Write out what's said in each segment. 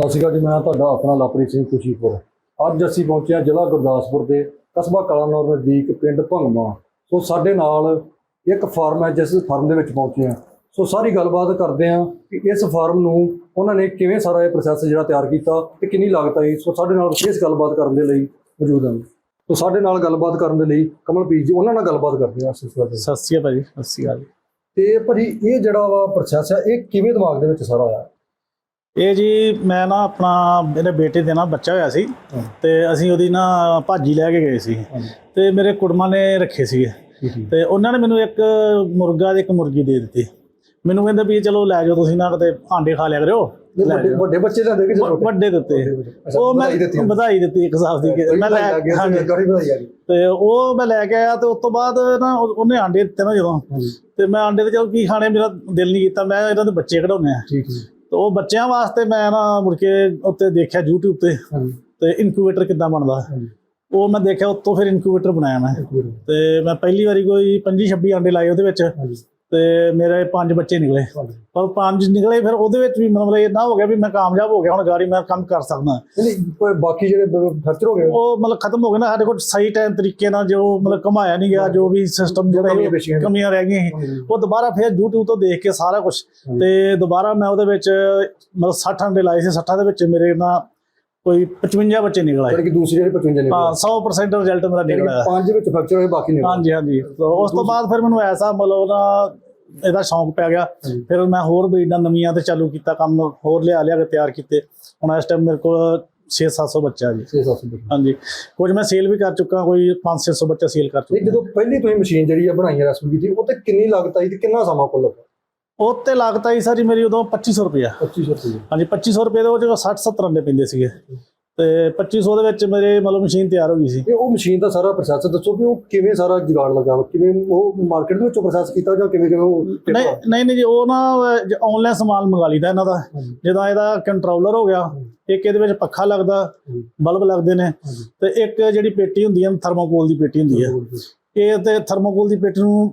ਸਤਿ ਸ਼੍ਰੀ ਅਕਾਲ ਜੀ ਮੈਂ ਤੁਹਾਡਾ ਆਪਣਾ ਲਵਪ੍ਰੀਤ ਸਿੰਘ ਖੁਸ਼ੀਪੁਰ। ਅੱਜ ਅਸੀਂ ਪਹੁੰਚੇ ਹਾਂ ਜ਼ਿਲ੍ਹਾ ਗੁਰਦਾਸਪੁਰ ਦੇ ਕਸਬਾ ਕਲਾਨੌਰ ਨਜ਼ਦੀਕ ਪਿੰਡ ਭੰਗਮਾ। ਸੋ ਸਾਡੇ ਨਾਲ ਇੱਕ ਫਾਰਮ ਹੈ ਜਿਸ ਫਾਰਮ ਦੇ ਵਿੱਚ ਪਹੁੰਚੇ ਹਾਂ। ਸੋ ਸਾਰੀ ਗੱਲਬਾਤ ਕਰਦੇ ਹਾਂ ਕਿ ਇਸ ਫਾਰਮ ਨੂੰ ਉਹਨਾਂ ਨੇ ਕਿਵੇਂ ਸਾਰਾ ਇਹ ਪ੍ਰੋਸੈਸ ਜਿਹੜਾ ਤਿਆਰ ਕੀਤਾ ਤੇ ਕਿੰਨੀ ਲਾਗਤ ਆਈ। ਸੋ ਸਾਡੇ ਨਾਲ ਵਿਸ਼ੇਸ਼ ਗੱਲਬਾਤ ਕਰਨ ਦੇ ਲਈ ਮੌਜੂਦ ਹਨ ਸੋ ਸਾਡੇ ਨਾਲ ਗੱਲਬਾਤ ਕਰਨ ਦੇ ਲਈ ਕਮਲਪ੍ਰੀਤ ਜੀ ਉਹਨਾਂ ਨਾਲ ਗੱਲਬਾਤ ਕਰਦੇ ਹਾਂ। ਇਸ ਸਤਿ ਸ਼੍ਰੀ ਅਕਾਲ ਜੀ ਸਤਿ ਸ਼੍ਰੀ ਅਕਾਲ ਜੀ। ਤੇ ਭਾਜੀ ਇਹ ਜਿਹੜਾ ਵਾ ਪ੍ਰੋਸੈਸ ਹੈ ਇਹ ਕਿਵੇਂ ਦਿਮਾਗ ਦੇ ਵਿੱਚ ਸਾਰਾ ਆਇਆ? ਇਹ ਜੀ ਮੈਂ ਨਾ ਆਪਣਾ ਮੇਰੇ ਬੇਟੇ ਦੇ ਨਾ ਬੱਚਾ ਹੋਇਆ ਸੀ। ਤੇ ਅਸੀਂ ਉਹਦੀ ਨਾ ਭਾਜੀ ਲੈ ਕੇ ਗਏ ਸੀ। ਤੇ ਮੇਰੇ ਕੁੜਮਾ ਨੇ ਰੱਖੇ ਠੀਕ ਹੈ ਤੇ ਉਹਨਾਂ ਨੇ ਮੈਨੂੰ ਇੱਕ ਮੁਰਗਾ ਤੇ ਇੱਕ ਮੁਰਗੀ ਦੇ ਦਿੱਤੀ। ਮੈਨੂੰ ਕਹਿੰਦੇ ਵੀ ਚਲੋ ਲੈ ਜਾਓ ਤੁਸੀਂ ਨਾ ਕਿਤੇ ਆਂਡੇ ਖਾ ਲਿਆ ਕਰਿਓ। ਵੱਡੇ ਬੱਚੇ ਜਾਂਦੇ ਕਿ ਵ- ਵੱਡੇ ਦਿੱਤੇ। ਉਹ ਮੈਂ ਵਧਾਈ ਦਿੱਤੀ ਇੱਕ ਹਿਸਾਬ ਦੀ। ਕਿ ਮੈਂ ਲੈ ਹਾਂਜੀ। ਤੇ ਉਹ ਮੈਂ ਲੈ ਕੇ ਆਇਆ ਤੇ ਉਸ ਤੋਂ ਬਾਅਦ ਨਾ ਉਹ- ਉਹਨੇ ਆਂਡੇ ਦਿੱਤੇ ਨਾ ਜਦੋਂ। ਤੇ ਮੈਂ ਆਂਡੇ ਤੇ ਚਲ ਕੀ ਖਾਣੇ ਮੇਰਾ ਦਿਲ ਨਹੀਂ ਕੀਤਾ। ਮੈਂ ਇਹਨਾਂ ਦੇ ਬੱਚੇ ਕਢਾਉਣੇ ਆ। ਠੀਕ ਹੈ। ਤੇ ਉਹ ਬੱਚਿਆਂ ਵਾਸਤੇ ਮੈਂ ਨਾ ਮੁੜ ਕੇ ਉੱਤੇ ਦੇਖਿਆ YouTube ਤੇ। ਤੇ ਇਨਕੂਬੇਟਰ ਕਿੱਦਾਂ ਬਣਦਾ? ਉਹ ਮੈਂ ਦੇਖਿਆ ਉੱਤੋਂ ਫਿਰ ਇਨਕੂਬੇਟਰ ਬਣਾਇਆ ਮੈਂ। ਤੇ ਮੈਂ ਪਹਿਲੀ ਵਾਰੀ ਕੋਈ 25 26 ਅੰਡੇ ਲਾਏ ਉਹਦੇ ਵਿੱਚ। ਤੇ ਮੇਰੇ ਪੰਜ ਬੱਚੇ ਨਿਕਲੇ। ਪਰ ਪੰਜ ਨਿਕਲੇ ਫਿਰ ਉਹਦੇ ਵਿੱਚ ਵੀ ਮਤਲਬ ਇਹ ਨਾ ਹੋ ਗਿਆ ਵੀ ਮੈਂ ਕਾਮਯਾਬ ਹੋ ਗਿਆ ਹੁਣ ਗਾੜੀ ਮੈਂ ਕੰਮ ਕਰ ਸਕਦਾ। ਨਹੀਂ ਕੋਈ ਬਾਕੀ ਜਿਹੜੇ ਫੈਕਚਰ ਹੋ ਗਏ? ਉਹ ਮਤਲਬ ਖਤਮ ਹੋ ਗਏ ਨਾ ਸਾਡੇ ਕੋਲ ਸਹੀ ਟਾਈਮ ਤਰੀਕੇ ਨਾਲ ਜੋ ਮਤਲਬ ਕਮਾਇਆ ਨਹੀਂ ਗਿਆ ਜੋ ਵੀ ਸਿਸਟਮ ਜਿਹੜਾ ਕਮੀਆਂ ਰਹਿ ਗਈਆਂ ਸੀ। ਉਹ ਦੁਬਾਰਾ ਫਿਰ YouTube ਤੋਂ ਦੇਖ ਕੇ ਸਾਰਾ ਕੁਝ ਤੇ ਦੁਬਾਰਾ ਮੈਂ ਉਹਦੇ ਵਿੱਚ ਮਤਲਬ 60 ਅੰਡੇ ਲਾਏ ਸੀ 60 ਦੇ ਵਿੱਚ ਮੇਰੇ ਨਾ ਕੋਈ 55 ਬੱਚੇ ਨਿਕਲ ਆਏ। ਕਿ ਦੂਸਰੀ ਜਿਹੜੀ 55 ਨੇ ਹਾਂ 100% ਰਿਜ਼ਲਟ ਮੇਰਾ ਨਿਕਲ ਆਇਆ। ਪੰਜ ਵਿੱਚ ਫੈਕਚਰ ਹੋਏ ਬਾਕੀ ਨੇ ਹਾਂਜੀ ਹਾਂਜੀ। ਉਸ ਤੋਂ ਬਾਅਦ ਫਿਰ ਮੈਨੂੰ ਐਸਾ ਮਤਲਬ ਨਾ ਇਹਦਾ ਸ਼ੌਂਕ ਪੈ ਗਿਆ। ਫਿਰ ਮੈਂ ਹੋਰ ਬਰੀਡਾਂ ਨਵੀਆਂ ਤੇ ਚਾਲੂ ਕੀਤਾ ਕੰਮ ਹੋਰ ਲਿਆ ਲਿਆ ਕੇ ਤਿਆਰ ਕੀਤੇ। ਹੁਣ ਇਸ ਟਾਈਮ ਮੇਰੇ ਕੋਲ 6-700 ਬੱਚਾ ਜੀ। 6-700 ਨਹੀਂ ਹਾਂਜੀ। ਕੁਝ ਮੈਂ ਸੇਲ ਵੀ ਕਰ ਚੁੱਕਾ ਕੋਈ 5-600 ਬੱਚਾ ਸੇਲ ਕਰ ਚੁੱਕਾ। ਜਦੋਂ ਪਹਿਲੀ ਤੁਸੀਂ ਮਸ਼ੀਨ ਜਿਹੜੀ ਆ ਬਣਾਈ ਆ ਕੀਤੀ ਉਹ ਤੇ ਕਿੰਨੀ ਲਾਗਤ ਆਈ ਤੇ ਕਿੰਨਾ ਸਮਾਂ ਕੋਲ ਲੱਗਾ? ਉਹ ਤੇ ਲਾਗਤ ਆਈ ਸਾਰੀ ਮੇਰੀ ਉਦੋਂ 2500 ਰੁਪਇਆ 2500 ਰੁਪਏ ਹਾਂਜੀ 2500 ਰੁਪਏ ਦੇ ਉਹ 60-70 ਅੰਡੇ ਪੈਂਦੇ ਸੀਗੇ। ਤੇ 2500 ਦੇ ਵਿੱਚ ਮੇਰੇ ਮਤਲਬ ਮਸ਼ੀਨ ਤਿਆਰ ਹੋ ਗਈ ਸੀ। ਤੇ ਉਹ ਮਸ਼ੀਨ ਦਾ ਸਾਰਾ ਪ੍ਰੋਸੈਸ ਦੱਸੋ ਵੀ ਉਹ ਕਿਵੇਂ ਸਾਰਾ ਜੁਗਾੜ ਲੱਗਾ? ਕਿਵੇਂ ਉਹ ਮਾਰਕੀਟ ਦੇ ਵਿੱਚੋਂ ਪ੍ਰੋਸੈਸ ਕੀਤਾ ਜਾਂ ਕਿਵੇਂ ਕਿਵੇਂ ਉਹ ਨਹੀਂ ਨਹੀਂ ਨਹੀਂ ਜੀ ਉਹ ਨਾ ਆਨਲਾਈਨ ਸਮਾਨ ਮੰਗਾ ਲਈਦਾ ਇਹਨਾਂ ਦਾ। ਹਾਂਜੀ। ਜਦੋਂ ਇਹਦਾ ਕੰਟਰੋਲਰ ਹੋ ਗਿਆ ਇੱਕ ਇਹਦੇ ਵਿੱਚ ਪੱਖਾ ਲੱਗਦਾ। ਬਲਬ ਲੱਗਦੇ ਨੇ। ਤੇ ਇੱਕ ਜਿਹੜੀ ਪੇਟੀ ਹੁੰਦੀ ਹੈ ਥਰਮੋਕੋਲ ਦੀ ਪੇਟੀ ਹੁੰਦੀ ਹੈ। ਇਹ ਤੇ ਥਰਮੋਕੋਲ ਦੀ ਪੇਟੀ ਨੂੰ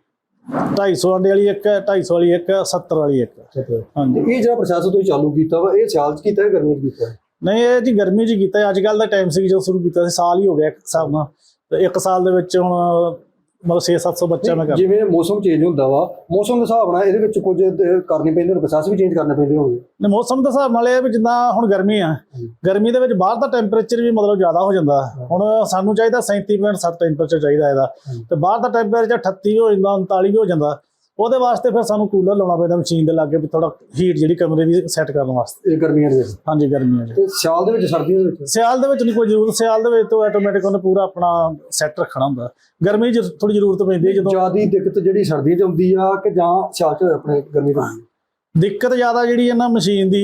250 ਅੰਡੇ ਵਾਲੀ ਇੱਕ ਹੈ 250 ਵਾਲੀ ਇੱਕ ਹੈ 70 ਵਾਲੀ ਇੱਕ ਹਾਂਜੀ। ਇਹ ਜਿਹੜਾ ਪ੍ਰੋਸੈਸ ਤੁਸੀਂ ਚਾਲੂ ਕੀਤਾ ਵਾ ਇਹ ਸਿਆਲ ਚ ਕੀਤਾ ਹੈ ਗਰਮੀ ਚ ਕੀਤਾ ਹੈ? ਨਹੀਂ ਇਹ ਜੀ ਗਰਮੀ 'ਚ ਹੀ। ਕੀਤਾ ਅੱਜ ਕੱਲ ਦਾ ਟਾਈਮ ਸੀ ਜਦੋਂ ਸ਼ੁਰੂ ਕੀਤਾ ਸੀ ਸਾਲ ਹੀ ਹੋ ਗਿਆ ਇੱਕ ਹਿਸਾਬ ਨਾਲ। ਤੇ ਇੱਕ ਸਾਲ ਦੇ ਵਿੱਚ ਹੁਣ ਮਤਲਬ 6-700 ਬੱਚਾ ਮੈਂ ਕਰ ਜਿਵੇਂ ਮੌਸਮ ਚੇਂਜ ਹੁੰਦਾ ਵਾ ਮੌਸਮ ਦੇ ਹਿਸਾਬ ਨਾਲ ਇਹਦੇ ਵਿੱਚ ਕੁਝ ਕਰਨੇ ਪੈਂਦੇ ਨੇ ਪ੍ਰੋਸੈਸ ਵੀ ਚੇਂਜ ਕਰਨੇ ਪੈਂਦੇ ਹੋਣਗੇ। ਨੇ ਮੌਸਮ ਦੇ ਹਿਸਾਬ ਨਾਲ ਇਹ ਵੀ ਜਿੱਦਾਂ ਹੁਣ ਗਰਮੀ ਆ ਗਰਮੀ ਦੇ ਵਿੱਚ ਬਾਹਰ ਦਾ ਟੈਂਪਰੇਚਰ ਵੀ ਮਤਲਬ ਜ਼ਿਆਦਾ ਹੋ ਜਾਂਦਾ। ਹੁਣ ਸਾਨੂੰ ਚਾਹੀਦਾ 37.7 ਟੈਂਪਰੇਚਰ ਚਾਹੀਦਾ ਇਹਦਾ। ਤੇ ਬਾਹਰ ਦਾ ਟੈਂਪਰੇਚਰ 38 ਵੀ ਹੋ ਜਾਂਦਾ 39 ਵੀ ਹੋ ਜਾਂਦਾ। ਉਹਦੇ ਵਾਸਤੇ ਫਿਰ ਸਾਨੂੰ ਕੂਲਰ ਲਾਉਣਾ ਪੈਂਦਾ ਮਸ਼ੀਨ ਦੇ ਲਾਗੇ ਵੀ ਥੋੜਾ ਹੀਟ ਜਿਹੜੀ ਕਮਰੇ ਦੀ ਸੈੱਟ ਕਰਨ ਵਾਸਤੇ। ਇਹ ਗਰਮੀਆਂ ਦੇ ਵਿੱਚ? ਹਾਂਜੀ ਗਰਮੀਆਂ 'ਚ ਤੇ ਸਿਆਲ ਦੇ ਵਿੱਚ ਸਰਦੀਆਂ ਦੇ ਵਿੱਚ? ਸਿਆਲ ਦੇ ਵਿੱਚ ਨਹੀਂ ਕੋਈ ਜ਼ਰੂਰਤ ਸਿਆਲ ਦੇ ਵਿੱਚ ਤਾਂ ਆਟੋਮੈਟਿਕ ਉਹਨੇ ਪੂਰਾ ਆਪਣਾ ਸੈੱਟ ਰੱਖਣਾ ਹੁੰਦਾ। ਗਰਮੀ 'ਚ ਥੋੜੀ ਜ਼ਰੂਰਤ ਪੈਂਦੀ ਹੈ ਜਦੋਂ ਜਿਆਦੀ ਦਿੱਕਤ ਜਿਹੜੀ ਸਰਦੀਆਂ ਚ ਆਉਂਦੀ ਆ ਕਿ ਜਾਂ ਸਿਆਲ ਚ ਆਪਣੇ ਗਰਮੀ ਆਉਂਦੀ ਦਿੱਕਤ ਜ਼ਿਆਦਾ ਜਿਹੜੀ ਹੈ ਨਾ ਮਸ਼ੀਨ ਦੀ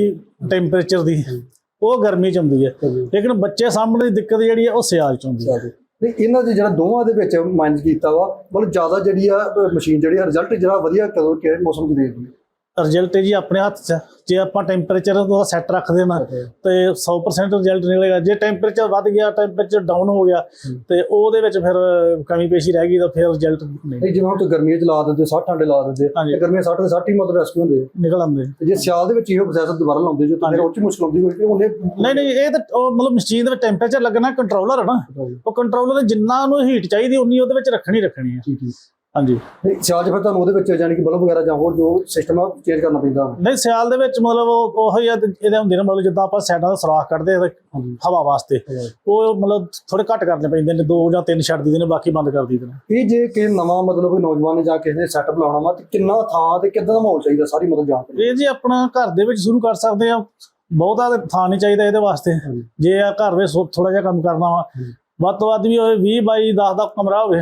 ਟੈਂਪਰੇਚਰ ਦੀ ਉਹ ਗਰਮੀ 'ਚ ਆਉਂਦੀ ਹੈ। ਲੇਕਿਨ ਬੱਚੇ ਸਾਹਮਣੇ ਦੀ ਦਿੱਕਤ ਜਿਹੜੀ ਹੈ ਉਹ ਸਿਆਲ 'ਚ ਆਉਂਦੀ ਹੈ। ਨਹੀਂ, ਇਹਨਾਂ ਦੇ ਜਿਹੜਾ ਦੋਵਾਂ ਦੇ ਵਿੱਚ ਮਾਈਨਸ ਕੀਤਾ ਵਾ, ਮਤਲਬ ਜ਼ਿਆਦਾ ਜਿਹੜੀ ਆ ਮਸ਼ੀਨ ਜਿਹੜੀ ਆ ਰਿਜ਼ਲਟ ਜਿਹੜਾ ਵਧੀਆ ਕਦੋਂ ਕਿਹੜੇ ਮੌਸਮ ਚ ਦੇਦੀ ਰਿਜ਼ਲਟ ਜੀ ਆਪਣੇ ਹੱਥ 'ਚ। ਜੇ ਆਪਾਂ ਟੈਂਪਰੇਚਰ ਉਹਦਾ ਸੈੱਟ ਰੱਖਦੇ ਨਾ ਤੇ 100% ਰਿਜ਼ਲਟ ਨਿਕਲੇਗਾ। ਜੇ ਟੈਂਪਰੇਚਰ ਵੱਧ ਗਿਆ ਟੈਂਪਰੇਚਰ ਡਾਊਨ ਹੋ ਗਿਆ ਤੇ ਉਹਦੇ ਵਿੱਚ ਫਿਰ ਕਮੀ ਪੇਸ਼ੀ ਰਹਿ ਗਈ ਤਾਂ ਫਿਰ ਰਿਜ਼ਲਟ ਨਹੀਂ। ਜਿਵੇਂ ਹੁਣ ਤੁਸੀਂ ਗਰਮੀਆਂ ਚ ਲਾ ਦਿੰਦੇ 60 ਅੰਡੇ ਲਾ ਦਿੰਦੇ। ਤੇ ਗਰਮੀਆਂ 60 ਦੇ 60 ਹੀ ਮਤਲਬ ਰੈਸਕਿਊ ਹੁੰਦੇ। ਨਿਕਲ ਆਉਂਦੇ ਤੇ ਜੇ ਸਿਆਲ ਦੇ ਵਿੱਚ ਇਹੋ ਪ੍ਰੋਸੈਸ ਦੁਬਾਰਾ ਲਾਉਂਦੇ ਜੋ ਤਾਂ ਫਿਰ ਉਹ ਚ ਮੁਸ਼ਕਲ ਆਉਂਦੀ ਹੋਈ ਉਹਨੇ ਨਹੀਂ ਨਹੀਂ ਇਹ ਤਾਂ ਮਤਲਬ ਮਸ਼ੀਨ ਦੇ ਵਿੱਚ ਟੈਂਪਰੇਚਰ ਲੱਗਣਾ ਕੰਟਰੋਲਰ ਹੈ ਨਾ। ਉਹ ਕੰਟਰੋਲਰ ਜਿੰਨਾ ਉਹਨੂੰ ਹੀਟ ਚਾਹੀਦੀ ਉਨੀ ਉਹਦੇ ਵਿੱਚ ਰੱਖਣੀ ਰੱਖਣੀ ਹੈ ਹਾਂਜੀ। ਸਿਆਲ ਚ ਫਿਰ ਤੁਹਾਨੂੰ ਉਹਦੇ ਵਿੱਚ ਯਾਨੀ ਕਿ ਬਲਬ ਵਗੈਰਾ ਜਾਂ ਹੋਰ ਜੋ ਸਿਸਟਮ ਆ ਚੇਂਜ ਕਰਨਾ ਪੈਂਦਾ। ਨਹੀਂ ਸਿਆਲ ਦੇ ਵਿੱਚ ਮਤਲਬ ਉਹ ਉਹੋ ਹੀ ਆ ਇਹਦੇ ਹੁੰਦੇ ਨੇ ਮਤਲਬ ਜਿੱਦਾਂ ਆਪਾਂ ਸਾਈਡਾਂ ਦਾ ਸੁਰਾਖ ਕੱਢਦੇ ਆ ਹਵਾ ਵਾਸਤੇ। ਉਹ ਮਤਲਬ ਥੋੜੇ ਘੱਟ ਕਰਨੇ ਪੈਂਦੇ ਨੇ ਦੋ ਜਾਂ ਤਿੰਨ ਛੱਡ ਦਿੰਦੇ ਨੇ ਬਾਕੀ ਬੰਦ ਕਰ ਦਿੰਦੇ ਨੇ। ਇਹ ਜੇ ਕਿ ਨਵਾਂ ਮਤਲਬ ਕੋਈ ਨੌਜਵਾਨ ਨੇ ਜਾਂ ਕਿਸੇ ਨੇ ਸੈਟਅਪ ਲਾਉਣਾ ਵਾ ਤੇ ਕਿੰਨਾ ਥਾਂ ਤੇ ਕਿੱਦਾਂ ਦਾ ਮਾਹੌਲ ਚਾਹੀਦਾ ਸਾਰੀ ਮਤਲਬ ਜਾਣ ਇਹ ਜੀ ਆਪਣਾ ਘਰ ਦੇ ਵਿੱਚ ਸ਼ੁਰੂ ਕਰ ਸਕਦੇ ਆ। ਬਹੁਤਾ ਥਾਂ ਨਹੀਂ ਚਾਹੀਦਾ ਇਹਦੇ ਵਾਸਤੇ। ਜੇ ਆ ਘਰ ਵਿੱਚ ਥੋੜਾ ਜਿਹਾ ਕੰਮ ਕਰਨਾ ਵਾ। ਵੱਧ ਤੋਂ ਵੱਧ ਵੀ ਹੋਵੇ 20 ਬਾਈ 10 ਦਾ ਕਮਰਾ ਹੋਵੇ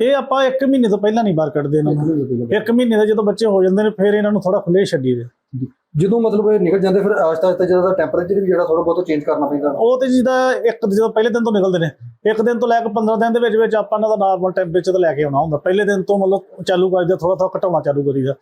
ਇਹ ਆਪਾਂ 1 ਮਹੀਨੇ ਤੋਂ ਪਹਿਲਾਂ ਨਹੀਂ ਬਾਹਰ ਕੱਢਦੇ ਇਹਨਾਂ ਨੂੰ। ਇੱਕ ਮਹੀਨੇ ਦੇ ਜਦੋਂ ਬੱਚੇ ਹੋ ਜਾਂਦੇ ਨੇ ਫਿਰ ਇਹਨਾਂ ਨੂੰ ਥੋੜਾ ਖੁੱਲੇ ਛੱਡੀ ਦੇ। ਜਦੋਂ ਮਤਲਬ ਇਹ ਨਿਕਲ ਜਾਂਦੇ ਫਿਰ ਆਸਤਾ ਆਸਤਾ ਜਿਹੜਾ ਟੈਂਪਰੇਚਰ ਵੀ ਜਿਹੜਾ ਥੋੜਾ ਬਹੁਤ ਚੇਂਜ ਕਰਨਾ ਪੈਂਦਾ। ਉਹ ਤੇ ਜਿਹਦਾ ਇੱਕ ਜਦੋਂ ਪਹਿਲੇ ਦਿਨ ਤੋਂ ਨਿਕਲਦੇ ਨੇ ਇੱਕ ਦਿਨ ਤੋਂ ਲੈ ਕੇ 15 ਦਿਨ ਦੇ ਵਿੱਚ ਵਿੱਚ ਆਪਾਂ ਇਹਨਾਂ ਦਾ ਨਾਰਮਲ ਟੈਂਪਰੇਚਰ ਲੈ ਕੇ ਆਉਣਾ ਹੁੰਦਾ। ਪਹਿਲੇ ਦਿਨ ਤੋਂ ਮਤਲਬ ਚਾਲੂ ਕਰਦੇ ਥੋੜਾ ਥੋੜਾ ਘਟਾਉਣਾ ਚਾਲੂ ਕਰੀਦਾ।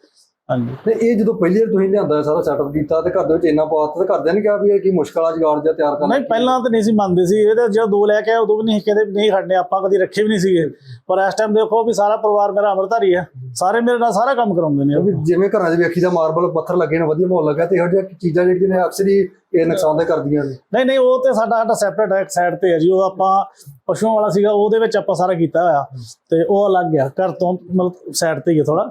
ਹਾਂਜੀ। ਤੇ ਇਹ ਜਦੋਂ ਪਹਿਲੀ ਵਾਰ ਤੁਸੀਂ ਲਿਆਂਦਾ ਸਾਰਾ ਸੈਟਅਪ ਕੀਤਾ ਤੇ ਘਰ ਦੇ ਵਿੱਚ ਇੰਨਾ ਪਾਤਾ ਤੇ ਘਰਦਿਆਂ ਨੇ ਕਿਹਾ ਵੀ ਇਹ ਕੀ ਮੁਸ਼ਕਲ ਆ ਜਗਾੜ ਜਾਂ ਤਿਆਰ ਕਰਨਾ? ਨਹੀਂ ਪਹਿਲਾਂ ਤਾਂ ਨਹੀਂ ਸੀ ਮੰਨਦੇ ਸੀ। ਇਹਦੇ ਜਦੋਂ ਦੋ ਲੈ ਕੇ ਉਦੋਂ ਵੀ ਨਹੀਂ ਕਹਿੰਦੇ ਨਹੀਂ ਖੜਨੇ ਆਪਾਂ ਕਦੀ ਰੱਖੇ ਵੀ ਨਹੀਂ ਸੀਗੇ। ਪਰ ਇਸ ਟਾਈਮ ਦੇਖੋ ਵੀ ਸਾਰਾ ਪਰਿਵਾਰ ਮੇਰਾ ਅਮਰਧਾਰੀ ਹੈ। ਸਾਰੇ ਮੇਰੇ ਨਾਲ ਸਾਰਾ ਕੰਮ ਕਰਾਉਂਦੇ ਨੇ। ਜਿਵੇਂ ਘਰਾਂ 'ਚ ਵੇਖੀ ਦਾ ਮਾਰਬਲ ਪੱਥਰ ਲੱਗੇ ਨੇ ਵਧੀਆ ਮਾਹੌਲ ਲੱਗਾ ਤੇ ਇਹੋ ਜਿਹੀਆਂ ਚੀਜ਼ਾਂ ਜਿਹੜੀਆਂ ਨੇ ਅਕਸਰ ਹੀ ਇਹ ਨੁਕਸਾਨਦੇ ਕਰਦੀਆਂ ਨੇ। ਨਹੀਂ ਨਹੀਂ ਉਹ ਤੇ ਸਾਡਾ ਸਾਡਾ ਸੈਪਰੇਟ ਹੈ ਇੱਕ ਸਾਈਡ ਤੇ ਹੈ ਜੀ। ਉਹ ਆਪਾਂ ਪਸ਼ੂਆਂ ਵਾਲਾ ਸੀਗਾ ਉਹਦੇ ਵਿੱਚ ਆਪਾਂ ਸਾਰਾ ਕੀਤਾ ਹੋਇਆ। ਤੇ ਉਹ ਅਲੱਗ ਗਿਆ ਘਰ ਤੋਂ ਮਤਲਬ ਸਾਈਡ ਤੇ ਹੀ ਹੈ ਥੋੜਾ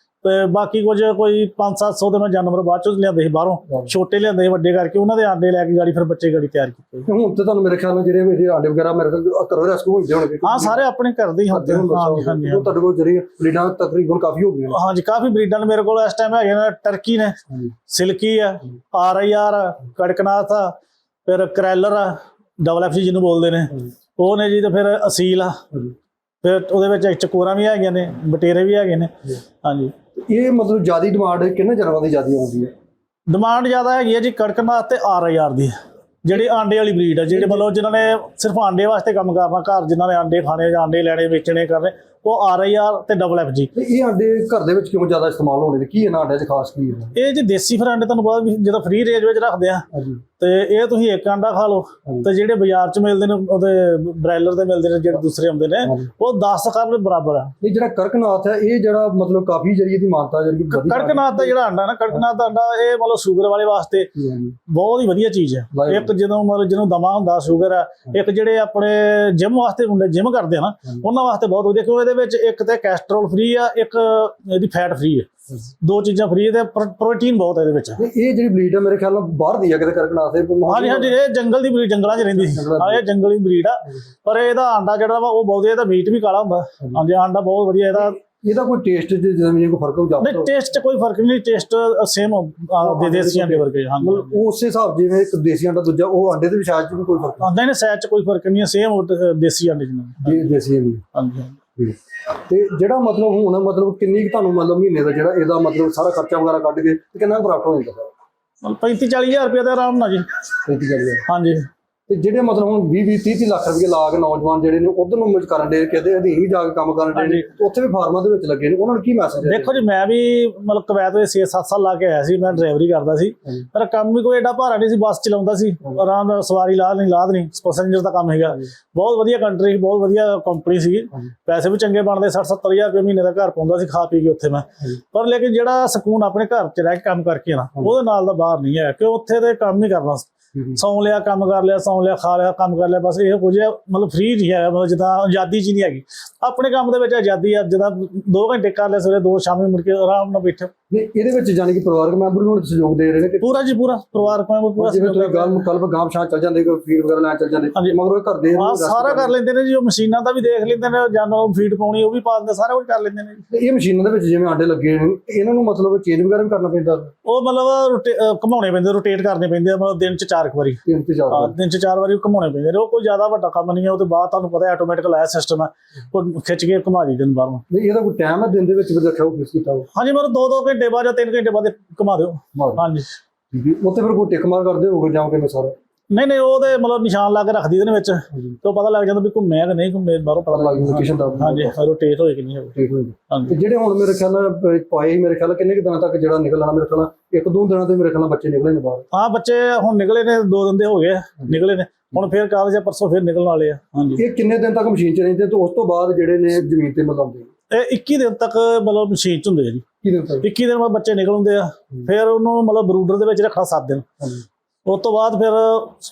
ਤੇ ਬਾਕੀ ਕੁਝ ਕੋਈ 5-700 ਦੇ ਮੈਂ ਜਾਨਵਰ ਬਾਅਦ ਚੋਂ ਲਿਆਂਦੇ ਸੀ ਬਾਹਰੋਂ। ਛੋਟੇ ਲਿਆਂਦੇ ਸੀ ਵੱਡੇ ਕਰਕੇ ਉਹਨਾਂ ਦੇ ਆਂਡੇ ਲੈ ਕੇ ਗਾੜੀ ਫਿਰ ਬੱਚੇ ਗਾੜੀ ਤਿਆਰ ਕੀਤੇ। ਤੇ ਹੁਣ ਤੇ ਤੁਹਾਨੂੰ ਮੇਰੇ ਖਿਆਲ ਨਾਲ ਜਿਹੜੇ ਮੇਰੇ ਆਂਡੇ ਵਗੈਰਾ ਮੇਰੇ ਖਿਆਲ ਕਰੋ ਰੈਸਕੂ ਹੁੰਦੇ ਹੋਣਗੇ। ਹਾਂ ਸਾਰੇ ਆਪਣੇ ਘਰ ਦੇ ਹੀ ਹੁੰਦੇ ਹੁਣ ਹਾਂ ਤੁਹਾਡੇ ਕੋਲ ਜਿਹੜੀ ਬਰੀਡਾਂ ਤਕਰੀਬਨ ਕਾਫੀ ਹੋ ਗਈਆਂ ਹਾਂਜੀ ਕਾਫੀ ਬਰੀਡਾਂ ਨੇ ਮੇਰੇ ਕੋਲ। ਇਸ ਟਾਈਮ ਹੈਗੇ ਨੇ ਟਰਕੀ ਨੇ। ਸਿਲਕੀ ਆ ਆਰ ਆਈ ਆਰ ਕੜਕਨਾਥ ਆ ਫਿਰ ਕਰੈਲਰ ਆ ਡਬਲ ਐਫ ਜੀ ਜਿਹਨੂੰ ਬੋਲਦੇ ਨੇ। ਉਹ ਨੇ ਜੀ ਤੇ ਫਿਰ ਅਸੀਲ ਆ। ਫਿਰ ਉਹਦੇ ਵਿੱਚ ਚਕੋਰਾਂ ਵੀ ਹੈਗੀਆਂ ਨੇ ਬਟੇਰੇ ਵੀ ਹੈਗੇ ਨੇ। ਹਾਂਜੀ। ਇਹ ਮਤਲਬ ਜਿਆਦੀ ਡਿਮਾਂਡ ਕਿੰਨੇ ਜਾਨਵਰਾਂ ਦੀ ਜਿਆਦੀ ਆਉਂਦੀ ਹੈ? ਡਿਮਾਂਡ ਜ਼ਿਆਦਾ ਹੈਗੀ ਹੈ ਜੀ ਕੜਕਨਾਥ ਤੇ ਆਰ ਆਈ ਆਰ ਦੀ। ਜਿਹੜੀ ਆਂਡੇ ਵਾਲੀ ਬਰੀਡ ਆ ਜਿਹੜੇ ਮਤਲਬ ਜਿਨ੍ਹਾਂ ਨੇ ਸਿਰਫ ਆਂਡੇ ਵਾਸਤੇ ਕੰਮ ਕਰਨਾ, ਘਰ ਜਿਨ੍ਹਾਂ ਨੇ ਆਂਡੇ ਖਾਣੇ ਜਾਂ ਆਂਡੇ ਲੈਣੇ, ਵੇਚਣੇ, ਕਰਨੇ ਉਹ ਆਰ ਆਈ ਆਰ ਤੇ ਡਬਲ ਐਫ ਜੀ ਤੇ ਇਹ ਆਂਡੇ ਘਰ ਦੇ ਵਿੱਚ ਕਿਉਂ ਜ਼ਿਆਦਾ ਇਸਤੇਮਾਲ ਹੋਣੇ ਨੇ ਕੀ ਇਹਨਾਂ ਆਂਡਿਆਂ 'ਚ ਖਾਸ ਕੀ ਹੈ ਇਹ ਜੀ ਦੇਸੀ ਫਿਰ ਆਂਡੇ ਤੁਹਾਨੂੰ ਪਤਾ ਵੀ ਜਦੋਂ ਫ੍ਰੀ ਰੇਂਜ ਵਿੱਚ ਰੱਖਦੇ ਆ ਤੇ ਇਹ ਤੁਸੀਂ ਇੱਕ ਆਂਡਾ ਖਾ ਲਓ। ਤੇ ਜਿਹੜੇ ਬਾਜ਼ਾਰ 'ਚ ਮਿਲਦੇ ਨੇ ਉਹਦੇ ਬ੍ਰਾਇਲਰ ਦੇ ਮਿਲਦੇ ਨੇ ਜਿਹੜੇ ਦੂਸਰੇ ਹੁੰਦੇ ਨੇ। ਉਹ 10 ਕਰਨ ਦੇ ਬਰਾਬਰ ਆ ਇਹ ਜਿਹੜਾ ਕਰਕਨਾਥ ਹੈ ਇਹ ਜਿਹੜਾ ਮਤਲਬ ਕਾਫੀ ਜਿਹੜੀ ਇਹਦੀ ਮਾਨਤਾ ਜਿਹੜੀ ਵਧੀਆ ਕੜਕਨਾਥ ਦਾ ਜਿਹੜਾ ਆਂਡਾ ਨਾ ਕੜਕਨਾਥ ਦਾ ਆਂਡਾ ਇਹ ਮਤਲਬ ਸ਼ੂਗਰ ਵਾਲੇ ਵਾਸਤੇ। ਬਹੁਤ ਹੀ ਵਧੀਆ ਚੀਜ਼ ਹੈ। ਇੱਕ ਜਦੋਂ ਮਤਲਬ ਜਿਹਨੂੰ ਦਮਾ ਹੁੰਦਾ ਸ਼ੂਗਰ ਆ ਇੱਕ ਜਿਹੜੇ ਆਪਣੇ ਜਿਮ ਵਾਸਤੇ ਮੁੰਡੇ ਜਿਮ ਕਰਦੇ ਆ ਨਾ। ਉਹਨਾਂ ਵਾਸਤੇ ਬਹੁਤ ਵਧੀਆ ਕਿਉਂਕਿ ਇਹਦੇ ਵਿੱਚ ਇੱਕ ਤੇ ਕੈਸਟਰੋਲ ਫ੍ਰੀ ਆ ਇੱਕ ਇਹਦੀ ਫੈਟ ਫ੍ਰੀ ਹੈ ਦੋ ਚੀਜ਼ਾਂ ਫ੍ਰੀ ਤੇ ਪ੍ਰੋਟੀਨ ਬਹੁਤ ਹੈ ਇਹਦੇ ਵਿੱਚ। ਇਹ ਜਿਹੜੀ ਬਲੀਡ ਹੈ ਮੇਰੇ ਖਿਆਲ ਨਾਲ ਬਾਹਰ ਦੀ ਹੈ ਕਿਤੇ ਕਰਕਨਾਥ ਦੇ। ਹਾਂਜੀ ਹਾਂਜੀ ਇਹ ਜੰਗਲ ਦੀ ਬਰੀਡ ਜੰਗਲਾਂ 'ਚ ਰਹਿੰਦੀ ਸੀ। ਹਾਂ ਇਹ ਜੰਗਲੀ ਬਰੀਡ ਆ। ਪਰ ਇਹਦਾ ਆਂਡਾ ਜਿਹੜਾ ਵਾ ਉਹ ਬਹੁਤ ਇਹਦਾ ਮੀਟ ਵੀ ਕਾਲਾ ਹੁੰਦਾ। ਹਾਂਜੀ। ਆਂਡਾ ਬਹੁਤ ਵਧੀਆ ਇਹਦਾ ਇਹਦਾ ਕੋਈ ਟੇਸਟ ਦੇ ਜਿਵੇਂ ਕੋਈ ਫ਼ਰਕ ਹੋ ਨਹੀਂ ਜਾਂਦਾ ਟੇਸਟ 'ਚ ਕੋਈ ਫ਼ਰਕ ਨਹੀਂ ਟੇਸਟ ਸੇਮ ਦੇ ਦੇਸੀ ਆਂਡੇ ਵਰਗੇ ਮਤਲਬ ਉਸੇ ਹਿਸਾਬ ਜਿਵੇਂ ਇੱਕ ਦੇਸੀ ਆਂਡਾ ਦੂਜਾ ਉਹ ਆਂਡੇ ਦੇ ਸ਼ਾਇਦ 'ਚ ਵੀ ਕੋਈ ਫ਼ਰਕ ਆਂਦਾ ਨੇ ਸੈਚ 'ਚ ਕੋਈ ਫ਼ਰਕ ਨਹੀਂ ਸੇਮ ਦੇਸੀ ਆਂਡੇ ਜਿਹਨਾਂ ਨਹੀਂ ਦੇਸੀ ਨਹੀਂ ਹਾਂਜੀ। ਤੇ ਜਿਹੜਾ ਮਤਲਬ ਹੁਣ ਮਤਲਬ ਕਿੰਨੀ ਕੁ ਤੁਹਾਨੂੰ ਮਤਲਬ ਮਹੀਨੇ ਦਾ ਜਿਹੜਾ ਇਹਦਾ ਮਤਲਬ ਸਾਰਾ ਖਰਚਾ ਵਗੈਰਾ ਕੱਢ ਕੇ ਤੇ ਕਿੰਨਾ ਪ੍ਰਾਪਤ ਹੋ ਜਾਂਦਾ ਮਤਲਬ 35 40000 ਰੁਪਏ ਦਾ ਆਰਾਮ ਨਾਲ ਜੀ। ਖੇਤੀ ਕਰੀਏ ਹਾਂਜੀ। ਤੇ ਜਿਹੜੇ ਮਤਲਬ ਹੁਣ 20 20 30 ਲੱਖ ਰੁਪਏ ਲਾ ਕੇ ਨੌਜਵਾਨ ਜਿਹੜੇ ਨੇ ਉਧਰ ਨੂੰ ਮੁਝ ਕਰਨ ਦੇ ਕਹਿੰਦੇ ਅਧੀਨ ਵੀ ਜਾ ਕੇ ਕੰਮ ਕਰਨ ਦੇ ਨੇ ਉੱਥੇ ਵੀ ਫਾਰਮਾਂ ਦੇ ਵਿੱਚ ਲੱਗੇ ਨੇ ਉਹਨਾਂ ਨੂੰ ਕੀ ਮੈਸੇਜ ਹੈ ਦੇਖੋ ਜੀ ਮੈਂ ਵੀ ਮਤਲਬ ਕਵੈਤ ਵਿੱਚ 6-7 ਸਾਲ ਲਾ ਕੇ ਆਇਆ ਸੀ ਮੈਂ ਡਰਾਈਵਰੀ ਕਰਦਾ ਸੀ। ਪਰ ਕੰਮ ਵੀ ਕੋਈ ਐਡਾ ਭਾਰਾ ਨਹੀਂ ਸੀ ਬੱਸ ਚਲਾਉਂਦਾ ਸੀ। ਆਰਾਮ ਨਾਲ ਸਵਾਰੀ ਲਾ ਨਹੀਂ ਲਾਦ ਨਹੀਂ ਪੈਸੇਂਜਰ ਦਾ ਕੰਮ ਹੈਗਾ। ਬਹੁਤ ਵਧੀਆ ਕੰਟਰੀ ਬਹੁਤ ਵਧੀਆ ਕੰਪਨੀ ਹਾਂਜੀ। ਪੈਸੇ ਵੀ ਚੰਗੇ ਬਣਦੇ 60-70000 ਰੁਪਏ ਮਹੀਨੇ ਦਾ ਘਰ ਪਾਉਂਦਾ ਸੀ ਖਾ ਪੀ ਕੇ ਉੱਥੇ ਮੈਂ। ਪਰ ਲੇਕਿਨ ਜਿਹੜਾ ਸਕੂਨ ਆਪਣੇ ਘਰ 'ਚ ਰਹਿ ਕੇ ਕੰਮ ਕਰਕੇ ਨਾ ਉਹਦੇ ਨਾਲ ਦਾ ਬਾਹਰ ਨਹੀਂ ਹੈ ਕਿ ਉੱਥੇ ਤੇ ਕੰਮ ਹੀ ਕਰਨਾ। ਸੌਂ ਲਿਆ, ਕੰਮ ਕਰ ਲਿਆ, ਸੌਂ ਲਿਆ, ਖਾ ਲਿਆ, ਕੰਮ ਕਰ ਲਿਆ, ਬਸ ਇਹ ਕੁਝ ਮਤਲਬ ਫ੍ਰੀ ਨਹੀਂ ਹੈਗਾ, ਮਤਲਬ ਜਿੱਦਾਂ ਆਜ਼ਾਦੀ ਜੀ ਨਹੀਂ ਹੈਗੀ। ਆਪਣੇ ਕੰਮ ਦੇ ਵਿੱਚ ਆਜ਼ਾਦੀ ਆ ਜਿੱਦਾਂ 2 ਘੰਟੇ ਕਰ ਲਿਆ ਸਵੇਰੇ 2 ਸ਼ਾਮੀ ਮੁੜ ਕੇ ਆਰਾਮ ਨਾਲ ਬੈਠੇ ਨਹੀਂ ਇਹਦੇ ਵਿੱਚ ਜਾਨੀ ਕਿ ਪਰਿਵਾਰਕ ਮੈਂਬਰ ਹੁਣ ਸਹਿਯੋਗ ਦੇ ਰਹੇ ਨੇ ਕਿ ਪੂਰਾ ਜੀ ਪੂਰਾ। ਪਰਿਵਾਰ ਕੋਲ ਪੂਰਾ ਜਿਵੇਂ ਤੁਸੀਂ ਗੱਲ ਕਲਬ ਗਾਮ ਸ਼ਾਂ ਚੱਲ ਜਾਂਦੇ ਕੋਈ ਫੀਡ ਵਗੈਰਾ ਲੈਣ ਚੱਲ ਜਾਂਦੇ ਹਾਂਜੀ। ਮਗਰ ਉਹ ਕਰਦੇ ਹਾਂ ਸਾਰਾ ਕਰ ਲੈਂਦੇ ਨੇ ਜੀ ਉਹ ਮਸ਼ੀਨਾਂ ਦਾ ਵੀ ਦੇਖ ਲੈਂਦੇ ਨੇ ਜਾਨਵਰ ਨੂੰ ਫੀਡ ਪਾਉਣੀ ਉਹ ਵੀ ਪਾ ਦਿੰਦੇ ਸਾਰਾ ਕੁਝ ਕਰ ਲੈਂਦੇ ਨੇ। ਇਹ ਮਸ਼ੀਨਾਂ ਦੇ ਵਿੱਚ ਜਿਵੇਂ ਆਂਡੇ ਲੱਗੇ ਨੇ ਇਹਨਾਂ ਨੂੰ ਮਤਲਬ ਚੇਂਜ ਵਗੈਰਾ ਵੀ ਕਰਨਾ ਪੈਂਦਾ? ਉਹ ਮਤਲਬ ਘੁਮਾਉਣੇ ਪੈਂਦੇ ਰੋਟੇਟ ਕਰਨੇ ਪੈਂਦੇ ਆ ਮਤਲਬ ਦਿਨ ਚ ਚਾਰ ਵਾਰੀ। ਦਿਨ ਚ ਚਾਰ ਵਾਰੀ। ਘੁਮਾਉਣੇ ਪੈਂਦੇ ਨੇ ਉਹ ਕੋਈ ਜ਼ਿਆਦਾ ਵੱਡਾ ਕੰਮ ਨਹੀਂ ਹੈ ਉਹ ਤੋਂ ਬਾਅਦ ਤੁਹਾਨੂੰ ਪਤਾ ਆਟੋਮੈਟਿਕ ਲਾਇਆ ਸਿਸਟਮ ਹੈ ਉਹ ਖਿੱਚ ਕੇ ਘੁਮਾ ਦੀ ਦਿਨ ਬਾਹਰੋਂ। ਨਹੀਂ ਇਹਦਾ ਕੋਈ ਟਾਈਮ ਹੈ ਦਿਨ ਦੇ ਵਿੱਚ ਵੀ ਰੱਖਿਆ ਉਹ ਫਿਕਸ ਕੀਤਾ ਹਾਂਜੀ ਮਤਲਬ 2-2 ਘੰਟੇ ਬਾਅਦ ਜਾਂ 3 ਘੰਟੇ ਬਾਅਦ ਘੁਮਾ ਦਿਓ। ਹਾਂਜੀ। ਉੱਥੇ ਫਿਰ ਕੋਈ ਟਿਕ ਮਾਰ ਕਰਦੇ ਹੋਗੇ ਜਾਂ ਕਿਵੇਂ ਸਾਰਾ? ਨਹੀਂ ਨਹੀਂ ਉਹਦੇ ਮਤਲਬ ਨਿਸ਼ਾਨ ਲਾ ਕੇ ਰੱਖਦੀ ਇਹਦੇ ਵਿੱਚ। ਤੇ ਉਹ ਪਤਾ ਲੱਗ ਜਾਂਦਾ ਵੀ ਘੁੰਮਿਆ ਕਿ ਨਹੀਂ ਘੁੰਮੇ ਬਾਹਰੋਂ ਪਤਾ ਲੱਗ ਜਾਂਦਾ ਲੋਕੇਸ਼ਨ ਦਾ ਹਾਂਜੀ ਰੋਟੇਟ ਹੋਏ ਕਿ ਨਹੀਂ ਹੋਏ। ਠੀਕ ਹੋ ਗਿਆ ਹਾਂਜੀ। ਤੇ ਜਿਹੜੇ ਹੁਣ ਮੇਰੇ ਖਿਆਲ ਨਾਲ ਪ- ਪਾਏ ਸੀ, ਮੇਰੇ ਖਿਆਲ ਨਾਲ ਕਿੰਨੇ ਕੁ ਦਿਨਾਂ ਤੱਕ ਜਿਹੜਾ ਨਿਕਲਣਾ ਮੇਰੇ ਖਿਆਲ ਨਾਲ ਇੱਕ ਦੋ ਦਿਨਾਂ ਤੇ ਮੇਰੇ ਖਿਆਲ ਨਾਲ ਬੱਚੇ ਨਿਕਲੇ ਨੇ ਬਾਹਰ। ਹਾਂ ਬੱਚੇ ਹੁਣ ਨਿਕਲੇ ਨੇ ਦੋ ਦਿਨ ਦੇ ਹੋ ਗਏ ਨਿਕਲੇ ਨੇ। ਹੁਣ ਫਿਰ ਕਾਗਜ਼ ਆ ਪਰਸੋਂ ਫਿਰ ਨਿਕਲਣ ਵਾਲੇ ਆ। ਹਾਂਜੀ। ਇਹ ਕਿੰਨੇ ਦਿਨ ਤੱਕ ਮਸ਼ੀਨ 'ਚ ਰਹਿੰਦੇ ਤੇ ਉਸ ਤੋਂ ਬਾਅਦ ਜਿਹੜੇ ਨੇ ਜ਼ਮੀਨ ਤੇ ਮਲਾਉਂਦੇ ਇਹ 21 ਦਿਨ ਤੱਕ ਮਤਲਬ ਮਸ਼ੀਨ ਚ ਹੁੰਦੇ ਆ ਜੀ। ਕੀ ਦਿਨ ਤੱਕ 21 ਦਿਨ ਬਾਅਦ ਬੱਚੇ ਨਿਕਲ ਹੁੰਦੇ ਆ। ਫਿਰ ਉਹਨੂੰ ਮਤਲਬ ਬਰੂਡਰ ਦੇ ਵਿੱਚ ਰੱਖਣਾ 7 ਦਿਨ। ਉਸ ਤੋਂ ਬਾਅਦ ਫਿਰ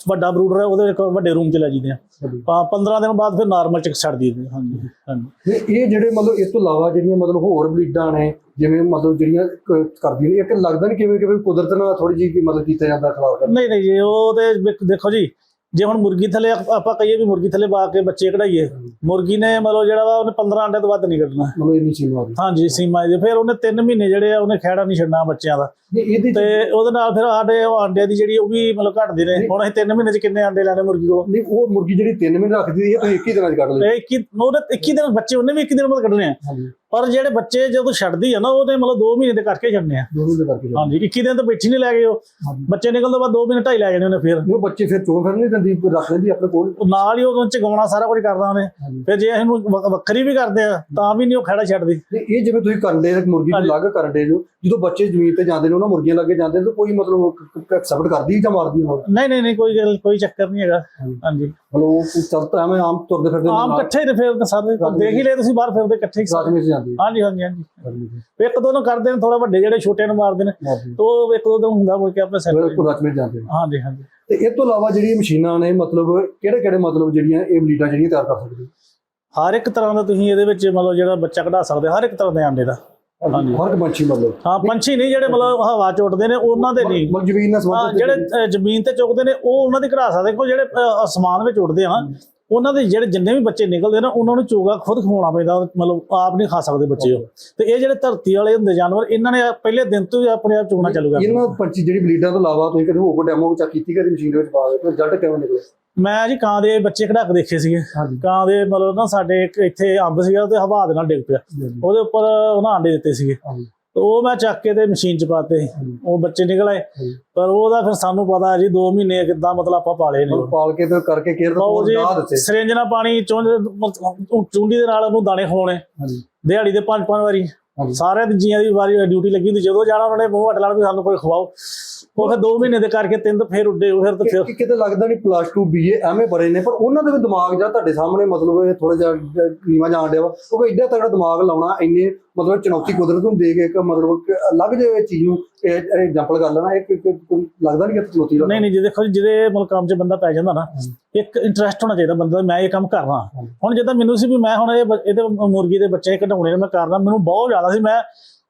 ਵੱਡਾ ਬਰੂਡਰ ਹੈ ਉਹਦੇ ਇੱਕ ਵੱਡੇ ਰੂਮ 'ਚ ਲੈ ਜਾਂਦੇ ਆ। ਹਾਂਜੀ। ਪਾ- 15 ਦਿਨ ਬਾਅਦ ਫਿਰ ਨਾਰਮਲ ਚ ਛੱਡ ਦਈਦੇ ਆ। ਹਾਂਜੀ ਹਾਂਜੀ। ਇਹ ਜਿਹੜੇ ਮਤਲਬ ਇਸ ਤੋਂ ਇਲਾਵਾ ਜਿਹੜੀਆਂ ਮਤਲਬ ਹੋਰ ਬਲੀਡਾਂ ਨੇ ਜਿਵੇਂ ਮਤਲਬ ਜਿਹੜੀਆਂ ਕ- ਕਰਦੀਆਂ ਨੇ ਇੱਕ ਲੱਗਦਾ ਨਹੀਂ ਕਿਵੇਂ ਕਿਵੇਂ ਕੁਦਰਤ ਨਾਲ ਥੋੜੀ ਜਿਹੀ ਮਤਲਬ ਕੀਤਾ ਜਾਂਦਾ ਖਿਲਾਫ। ਨਹੀਂ ਨਹੀਂ ਜੀ ਉਹ ਤੇ ਦੇਖੋ ਜੀ ਜੇ ਹੁਣ ਮੁਰਗੀ ਥੱਲੇ ਆਪ- ਕਹੀਏ ਵੀ ਮੁਰਗੀ ਥੱਲੇ ਪਾ ਕੇ ਬੱਚੇ ਕਢਾਈਏ ਮੁਰਗੀ ਨੇ ਮਤਲਬ ਜਿਹੜਾ ਵਾ ਉਹਨੇ 15 ਅੰਡੇ ਤੋਂ ਵੱਧ ਨਹੀਂ ਕੱਢਣਾ। ਮਤਲਬ ਇੰਨੀ ਸੀਮਾ ਹਾਂਜੀ ਸੀਮਾ ਜੀ ਫਿਰ ਉਹਨੇ 3 ਮਹੀਨੇ ਜਿਹੜੇ ਆ ਉਹਨੇ ਖਹਿੜਾ ਨਹੀਂ ਛੱਡਣਾ ਬੱਚਿਆਂ ਦਾ। ਇਹਦੀ ਤੇ ਉਹਦੇ ਨਾਲ ਫਿਰ ਸਾਡੇ ਉਹ ਅੰਡਿਆਂ ਦੀ ਜਿਹੜੀ ਉਹ ਵੀ ਮਤਲਬ ਘਟਦੇ ਨੇ ਹੁਣ ਅਸੀਂ 3 ਮਹੀਨੇ ਚ ਕਿੰਨੇ ਅੰਡੇ ਲੈਣੇ ਮੁਰਗੀ ਕੋਲੋਂ? ਨਹੀਂ ਉਹ ਮੁਰਗੀ ਜਿਹੜੀ 3 ਮਹੀਨੇ ਰੱਖਦੀ ਇਹ ਤੁਸੀਂ 21 ਦਿਨਾਂ 'ਚ ਕੱਢ ਲਈ। ਇਹ 21 ਉਹਦੇ 21 ਦਿਨ ਬੱਚੇ ਉਹਨੇ ਵੀ 21 ਦਿਨ ਬਾਅਦ ਕੱਢਣੇ ਆ। ਪਰ ਜਿਹੜੇ ਬੱਚੇ ਜਦੋਂ ਛੱਡਦੀ ਆ ਨਾ ਉਹਨੇ ਮਤਲਬ 2 ਮਹੀਨੇ ਦੇ ਕਰਕੇ ਛੱਡਣੇ ਆ। ਕਰਕੇ ਹਾਂਜੀ 21 ਦਿਨ ਤਾਂ ਬੈਠੀ ਨਹੀਂ ਲੈ ਗਏ ਉਹ। ਬੱਚੇ ਨਿਕਲਣ ਤੋਂ ਬਾਅਦ 2 ਮਹੀਨੇ ਢਾਈ ਲੈ ਜਾਣੇ ਉਹਨੇ ਫਿਰ। ਉਹ ਬੱਚੇ ਫਿਰ ਚੋਂ ਫਿਰ ਨਹੀਂ ਦਿੰਦੀ ਰੱਖ ਲੈਂਦੀ ਆਪਣੇ ਕੋਲ। ਉਹ ਨਾਲ ਹੀ ਉਹਦੋਂ ਚਗਾਉਣਾ ਸਾਰਾ ਕੁਝ ਕਰਦਾ ਉਹਨੇ। ਫਿਰ ਜੇ ਇਹਨੂੰ ਵੱਖਰੀ ਵੀ ਕਰਦੇ ਆ ਤਾਂ ਵੀ ਨਹੀਂ ਉਹ ਖੜਾ ਛੱਡਦੀ। ਇਹ ਜਿਵੇਂ ਤੁਸੀਂ ਕਰਦੇ ਮੁਰਗੀ ਹਾਂਜੀ। ਅਲੱਗ ਕਰਦੇ ਜੋ ਜਦੋਂ ਬੱਚੇ ਜ਼ਮੀਨ ਤੇ ਜਾਂਦੇ ਨੇ ਉਹਨਾਂ ਮੁਰਗੀਆਂ ਲੱਗੇ ਜਾਂਦੇ ਤਾਂ ਕੋਈ ਮਤਲਬ ਐਕਸੈਪਟ ਕਰਦੀ ਜਾਂ ਮਾਰਦੀ ਉਹਨਾਂ ਨੂੰ? ਨਹੀਂ ਨਹੀਂ ਨਹੀਂ ਕੋਈ ਗੱਲ ਕੋਈ ਚੱਕਰ ਨਹੀਂ ਹੈਗਾ। ਹਾਂਜੀ। ਮਤਲਬ ਉਹ ਚੱਲਦਾ ਐਵੇਂ ਆਮ ਤੁਰਦੇ ਫਿਰਦੇ ਆਮ ਇਕੱਠੇ ਹੀ ਨੇ ਫਿਰ ਸਾਰੇ। ਦੇਖ ਹੀ ਲਏ ਤੁਸੀਂ ਬਾਹਰ ਫਿਰਦੇ ਇਕੱਠੇ ਹੀ ਸਾਰੇ। ਵਿੱਚ ਜਾਂਦੀ। ਹਾਂਜੀ ਹਾਂਜੀ ਹਾਂਜੀ। ਇੱਕ ਦੋ ਨੂੰ ਕਰਦੇ ਨੇ ਥੋੜਾ ਵੱਡੇ ਜਿਹੜੇ ਛੋਟੇ ਨੂੰ ਮਾਰਦੇ ਨੇ। ਤੇ ਇੱਕ ਦੋ ਦਿਨ ਹੁੰਦਾ ਮੁੜ ਕੇ ਆਪਣੇ ਬਿਲਕੁਲ ਰਾਤ ਵਿੱਚ ਜਾਂਦੇ ਹਾਂਜੀ ਹਾਂਜੀ। ਤੇ ਇਹ ਤੋਂ ਇਲਾਵਾ ਜਿਹੜੀਆਂ ਮਸ਼ੀਨਾਂ ਨੇ ਮਤਲਬ ਕਿਹੜੇ ਕਿਹੜੇ ਮਤਲਬ ਜਿਹੜੀਆਂ ਇਹ ਬਲੀਡਾਂ ਜਿਹੜੀਆਂ ਤਿਆਰ ਕਰ ਸਕਦੇ? ਹਰ ਇੱਕ ਤਰ੍ਹਾਂ ਦਾ ਤੁਸੀਂ ਇਹਦੇ ਵਿੱਚ ਮਤਲਬ ਜਿਹੜਾ ਬੱਚਾ ਕਢਾ ਸਕਦੇ ਹਰ ਇੱਕ ਤਰ੍ਹਾਂ ਦੇ ਆਂਡੇ ਦਾ। ਹਾਂਜੀ। ਹਰ ਇੱਕ ਪੰਛੀ ਮਤਲਬ। ਹਾਂ ਪੰਛੀ ਨਹੀਂ ਜਿਹੜੇ ਮਤਲਬ ਹਵਾ ਚ ਉੱਡਦੇ ਨੇ ਉਹਨਾਂ ਦੇ ਨਹੀਂ। ਮਤਲਬ ਜ਼ਮੀਨ ਨਾਲ ਸੰਬੰਧਿਤ ਜਿਹੜੇ ਅ, ਜ਼ਮੀਨ ਤੇ ਚੁੱਕਦੇ ਨੇ ਉਹ ਉਹਨਾਂ ਦੀ ਕਢਾ ਸਕਦੇ ਕੋ ਜਿਹੜੇ ਅ, ਅਸਮਾਨ ਵਿੱਚ ਉੱਡਦੇ ਆ ਨਾ ਉਹਨਾਂ ਦੇ ਜਿਹੜੇ ਜਿੰਨੇ ਵੀ ਬੱਚੇ ਨਿਕਲਦੇ ਨਾ ਉਹਨਾਂ ਨੂੰ ਚੋਗਾ ਖੁਦ ਖਵਾਉਣਾ ਪੈਂਦਾ ਮਤਲਬ ਆਪ ਨਹੀਂ ਖਾ ਸਕਦੇ ਬੱਚੇ ਉਹ। ਤੇ ਇਹ ਜਿਹੜੇ ਧਰਤੀ ਵਾਲੇ ਹੁੰਦੇ ਜਾਨਵਰ ਇਹਨਾਂ ਨੇ ਪਹਿਲੇ ਦਿਨ ਤੋਂ ਹੀ ਆਪਣੇ ਆਪ ਚੁਗਣਾ ਚਾਲੂ ਕਰ ਦਿੱਤਾ। ਇਹਨਾਂ ਪੰਛੀ ਜਿਹੜੀ ਬਲੀਡਾਂ ਤੋਂ ਇਲਾਵਾ ਤੁਸੀਂ ਕਦੇ ਹੋਰ ਕੋਈ ਡੈਮੋ ਚੈੱਕ ਕੀਤੀ ਕਦੀ ਮਸ਼ੀਨ ਦੇ ਵਿੱਚ ਪਾ ਦੇ ਰਿਜ਼ਲਟ ਕਿਵੇਂ ਨਿਕਲੇ? ਮੈਂ ਜੀ ਕਾਂ ਦੇ ਬੱਚੇ ਕਢਾ ਕੇ ਦੇਖੇ ਸੀਗੇ। ਕਾਂ ਦੇ ਮਤਲਬ ਨਾ ਸਾਡੇ ਇੱਕ ਇੱਥੇ ਅੰਬ ਸੀਗਾ ਤੇ ਹਵਾ ਦੇ ਨਾਲ ਡਿੱਗ ਪਿਆ। ਉਹਦੇ ਉੱਪਰ ਉਹਨਾਂ ਆਂਡੇ ਦਿੱਤੇ ਸੀਗੇ। ਤੇ ਉਹ ਮੈਂ ਚੱਕ ਕੇ ਤੇ ਮਸ਼ੀਨ ਚ ਪਾਤੇ। ਉਹ ਬੱਚੇ ਨਿਕਲ ਆਏ। ਪਰ ਉਹਦਾ ਫਿਰ ਸਾਨੂੰ ਪਤਾ ਜੀ 2 ਮਹੀਨੇ ਕਿੱਦਾਂ ਮਤਲਬ ਆਪਾਂ ਪਾਲੇ ਨੇ। ਪਾਲ ਕੇ ਤੇ ਕਰਕੇ ਕੇਅਰ ਲਾ ਦਿੱਤੇ। ਸਿਰਿੰਜ ਨਾਲ ਪਾਣੀ ਚੁੰਡੀ ਦੇ ਨਾਲ ਉਹਨੂੰ ਦਾਣੇ ਖਵਾਉਣੇ ਦਿਹਾੜੀ ਦੇ ਪੰਜ ਪੰਜ ਵਾਰੀ। ਸਾਰੇ ਜੀਆਂ ਦੀ ਵਾਰੀ ਡਿਊਟੀ ਲੱਗੀ ਹੁੰਦੀ। ਜਦੋਂ ਜਾਣਾ ਉਹਨਾਂ ਮੂੰਹ ਹਟ ਲੈਣਾ ਵੀ ਸਾਨੂੰ ਕੋਈ ਖਵਾਓ। ਉਹ ਫਿਰ 2 ਮਹੀਨੇ ਦੇ ਕਰਕੇ ਤਿੰਨ ਤਾਂ ਫਿਰ ਉੱਡੇ ਉਹ ਫਿਰ ਤਾਂ ਫਿਰ ਕਿ ਕਿਤੇ ਲੱਗਦਾ ਨਹੀਂ ਪਲੱਸ 2 ਬੀਏ ਐਵੇਂ ਬਰੇ ਨੇ ਪਰ ਉਹਨਾਂ ਦੇ ਵੀ ਦਿਮਾਗ ਜਿਹੜਾ ਤੁਹਾਡੇ ਸਾਹਮਣੇ ਮਤਲਬ ਇਹ ਥੋੜਾ ਜਿਹਾ ਨੀਵਾ ਜਾਣ ਡਿਆ ਵਾ। ਕਿਉਂਕਿ ਐਡਾ ਤਗੜਾ ਦਿਮਾਗ ਲਾਉਣਾ ਇੰਨੇ ਮਤਲਬ ਚੁਣੌਤੀ ਕੁਦਰਤ ਨੂੰ ਦੇ ਕੇ ਇੱਕ ਮਤਲਬ ਕਿ ਅਲੱਗ ਜਿਹੇ ਚੀਜ਼ ਨੂੰ ਐਗਜ਼ਾਮਪਲ ਕਰ ਲੈਣਾ ਇਹ ਕਿ- ਕਿ ਲੱਗਦਾ ਨਹੀਂ ਕਿ ਚੁਣੌਤੀ ਨਹੀਂ ਨਹੀਂ ਜੀ ਦੇਖੋ ਜੀ ਜਿਹਦੇ ਮਤਲਬ ਕੰਮ 'ਚ ਬੰਦਾ ਪੈ ਜਾਂਦਾ ਨਾ ਇੱਕ ਇੰਟਰਸਟ ਹੋਣਾ ਚਾਹੀਦਾ ਬੰਦਾ ਦਾ, ਮੈਂ ਇਹ ਕੰਮ ਕਰਨਾ ਹੁਣ ਜਿੱਦਾਂ ਮੈਨੂੰ ਸੀ ਵੀ ਮੈਂ ਹੁਣ ਇਹ ਬ- ਇਹਦੇ ਮੁਰਗੀ ਦੇ ਬੱਚੇ ਕਢਾਉਣੇ ਨੇ ਮੈਂ ਕਰਨਾ ਮੈਨੂੰ ਬਹੁਤ ਜ਼ਿਆਦਾ ਸੀ ਮੈਂ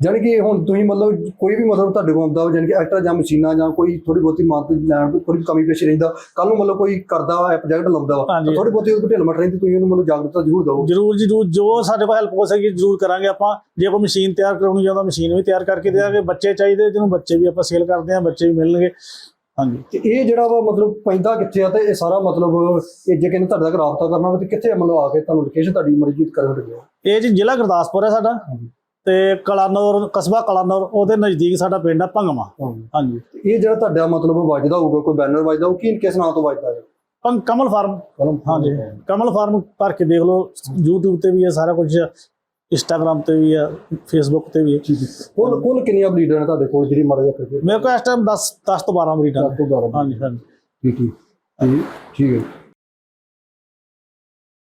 ਜਾਣੀ ਕਿ ਹੁਣ ਤੁਸੀਂ ਮਤਲਬ ਕੋਈ ਵੀ ਮਤਲਬ ਤੁਹਾਡੇ ਕੋਲ ਆਉਂਦਾ ਜਾਣੀ ਕਿ ਐਕਟਰ ਜਾਂ ਮਸ਼ੀਨਾਂ ਜਾਂ ਕੋਈ ਥੋੜੀ ਬਹੁਤੀ ਮਦਦ ਲੈਣ ਕੋਈ ਥੋੜੀ ਕਮੀ ਪੇਸ਼ ਰਹਿੰਦਾ ਕੱਲ ਨੂੰ ਮਤਲਬ ਕੋਈ ਕਰਦਾ ਵਾ ਪ੍ਰੋਜੈਕਟ ਲਾਉਂਦਾ ਵਾ। ਥੋੜੀ ਬਹੁਤੀ ਉਹ ਢਿੱਲ ਮਟ ਰਹਿੰਦੀ ਤੁਸੀਂ ਉਹਨੂੰ ਮਤਲਬ ਜਾਗਰੂਕਤਾ ਜ਼ਰੂਰ ਦਿਓ। ਜਰੂਰ ਜਰੂਰ ਜੋ ਸਾਡੇ ਕੋਲ ਹੈਲਪ ਹੋ ਸਕੇ ਜਰੂਰ ਕਰਾਂਗੇ ਆਪਾਂ। ਜੇ ਕੋਈ ਮਸ਼ੀਨ ਤਿਆਰ ਕਰਾਉਣੀ ਚਾਹੁੰਦਾ ਮਸ਼ੀਨ ਵੀ ਤਿਆਰ ਕਰਕੇ ਦੇਵਾਂਗੇ ਬੱਚੇ ਚਾਹੀਦੇ ਜਿਹਨੂੰ ਬੱਚੇ ਵੀ ਆਪਾਂ ਸੇਲ ਕਰਦੇ ਹਾਂ ਬੱਚੇ ਵੀ ਮਿਲਣਗੇ। ਹਾਂਜੀ। ਤੇ ਇਹ ਜਿਹੜਾ ਵਾ ਮਤਲਬ ਪੈਂਦਾ ਕਿੱਥੇ ਆ ਤੇ ਇਹ ਸਾਰਾ ਮਤਲਬ ਇਹ ਜੇ ਕਹਿੰਦੇ ਤੁਹਾਡੇ ਤੱਕ ਰਾਬਤਾ ਕਰਨਾ ਹੋਵੇ ਤੇ ਕਿੱਥੇ ਮਤਲਬ ਆ ਕੇ ਤੁਹਾਨੂੰ ਲੋਕੇਸ਼ਨ ਤੁਹਾਡੀ ਮਰਜ਼ੀ ਕਰਨ ਲੱਗਿਆ ਇਹ ਜੀ ਜ਼ਿਲ੍ਹਾ ਗੁਰਦਾਸਪੁਰ ਹੈ ਸਾਡਾ। ਤੇ ਕਲਾਨੌਰ ਕਸਬਾ ਕਲਾਨੌਰ ਉਹਦੇ ਨਜ਼ਦੀਕ ਸਾਡਾ ਪਿੰਡ ਆ ਭੰਗਵਾ। ਹਾਂਜੀ। ਇਹ ਜਿਹੜਾ ਤੁਹਾਡਾ ਮਤਲਬ ਵੱਜਦਾ ਹੋਊਗਾ ਕੋਈ ਬੈਨਰ ਵੱਜਦਾ ਉਹ ਕੀ ਕਿਸ ਨਾਂ ਤੋਂ ਵੱਜਦਾ ਹੈ ਭੰਗ ਕਮਲ ਫਾਰਮ। ਹਾਂਜੀ। ਕਮਲ ਫਾਰਮ ਭਰ ਕੇ ਦੇਖ ਲਓ YouTube ਤੇ ਵੀ ਹੈ ਸਾਰਾ ਕੁਝ ਇੰਸਟਾਗ੍ਰam ਤੇ ਵੀ ਹੈ ਫੇਸਬੁੱਕ ਤੇ ਵੀ ਹੈ। ਕੁੱਲ ਕੁੱਲ ਕਿੰਨੀਆਂ ਬਲੀਡਰ ਨੇ ਤੁਹਾਡੇ ਕੋਲ ਜਿਹੜੀ ਮਰਜ਼ੀ ਕਰਕੇ? ਮੇਰੇ ਕੋਲ ਇਸ ਟਾਈਮ 10 10 ਤੋਂ 12 ਮਰੀਜ਼ਾਂ ਨੇ। ਤੋਂ ਬਾਰਾਂ ਹਾਂਜੀ ਹਾਂਜੀ। ਠੀਕ ਠੀਕ। ਠੀਕ ਠੀਕ ਹੈ।